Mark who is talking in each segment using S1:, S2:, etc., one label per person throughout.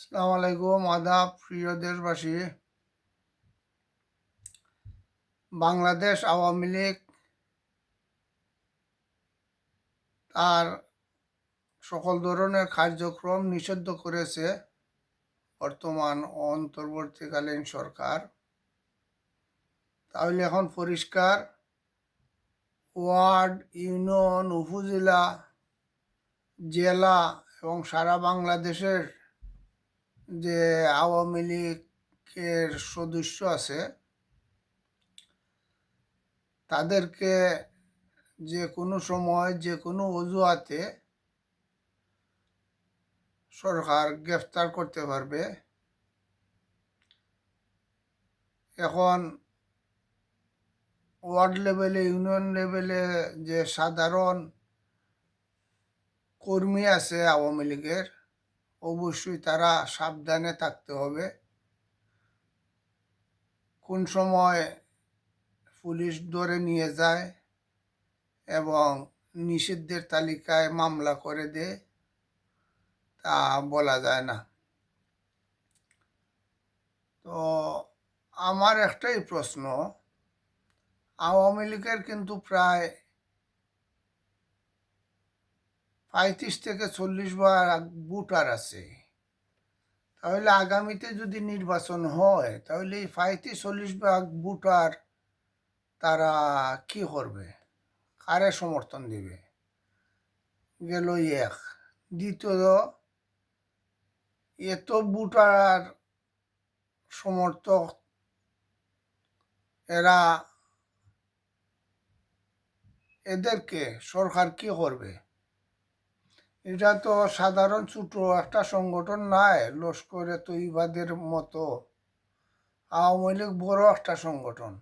S1: আসসালামু আলাইকুম, আদাব, প্রিয় দেশবাসী। বাংলাদেশ আওয়ামী লীগ তার সকল ধরনের কার্যক্রম নিষিদ্ধ করেছে বর্তমান অন্তর্বর্তীকালীন সরকার। তাহলে এখন পরিষ্কার, ওয়ার্ড, ইউনিয়ন, উপজেলা, জেলা এবং সারা বাংলাদেশের যে আওয়ামী লীগের সদস্য আছে, তাদেরকে যে কোনো সময়, যে কোনো অজুহাতে সরকার গ্রেফতার করতে পারবে। এখন ওয়ার্ড লেভেলে, ইউনিয়ন লেভেলে যে সাধারণ কর্মী আছে আওয়ামী লীগের অবশ্যই তারা সাবধানে থাকতে হবে। কোন সময় পুলিশ ধরে নিয়ে যায় এবং নিষিদ্ধের তালিকায় মামলা করে দেয়, তা বলা যায় না। তো আমার একটাই প্রশ্ন, আওয়ামী লীগের কিন্তু প্রায় পঁয়ত্রিশ থেকে চল্লিশ ভাগ ভোটার আছে। তাহলে আগামীতে যদি নির্বাচন হয়, তাহলে এই পঁয়ত্রিশ, চল্লিশ ভাগ ভোটার তারা কি করবে? কারে সমর্থন দিবে? গেল এক। দ্বিতীয় এত ভোটার সমর্থক এরা এদেরকে সরকার কি করবে? এটা তো সাধারণ ছোট একটা সংগঠন নাই লস্করে তৈবাদের মতো। আওয়ামী লীগ বড় একটা সংগঠন।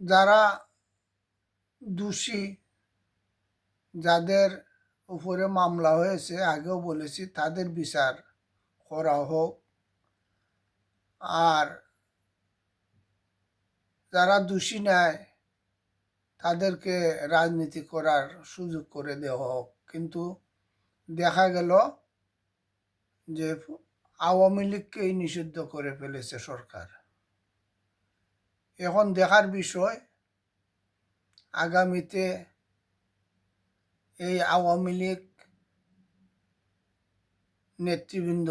S1: যারা দোষী, যাদের উপরে মামলা হয়েছে, আগেও বলেছি, তাদের বিচার করা হোক। আর যারা দোষী নেয় তাদেরকে রাজনীতি করার সুযোগ করে দেওয়া হোক। কিন্তু দেখা গেল যে আওয়ামী লীগকেই নিষিদ্ধ করে ফেলেছে সরকার। এখন দেখার বিষয়, আগামীতে এই আওয়ামী লীগ নেতৃবৃন্দ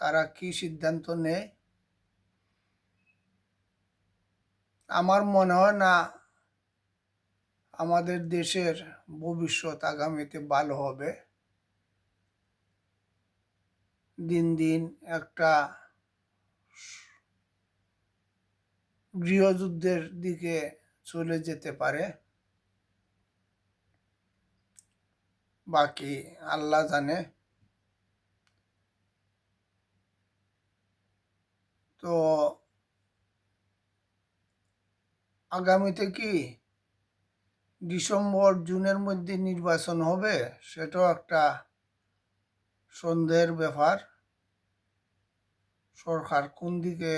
S1: তারা কি সিদ্ধান্ত নেয়? আমার মনে হয় না আমাদের দেশের ভবিষ্যৎ আগামীতে ভালো হবে। দিন দিন একটা গৃহযুদ্ধের দিকে চলে যেতে পারে। বাকি আল্লাহ জানে। তো আগামীতে কি ডিসেম্বর, জুনের মধ্যে নির্বাচন হবে? সেটাও একটা সন্দেহের ব্যাপার। সরকার কোন দিকে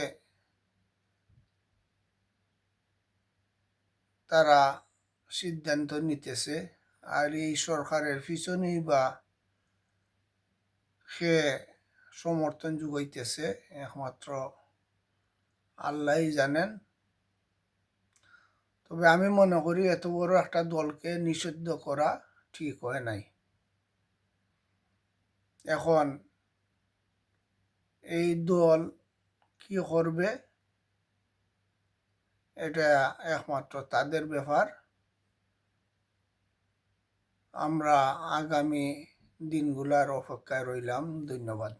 S1: তারা সিদ্ধান্ত নিতেছে? আর এই সরকারের পিছনেই বা সে সমর্থন যোগাইতেছে? একমাত্র আল্লাহই জানেন। তবে আমি মনে করি এত বড় একটা দলকে নিষিদ্ধ করা ঠিক হয় নাই। এখন এই দল কি করবে? এটা একমাত্র তাদের ব্যাপার। আমরা আগামী দিনগুলার অপেক্ষায় রইলাম। ধন্যবাদ।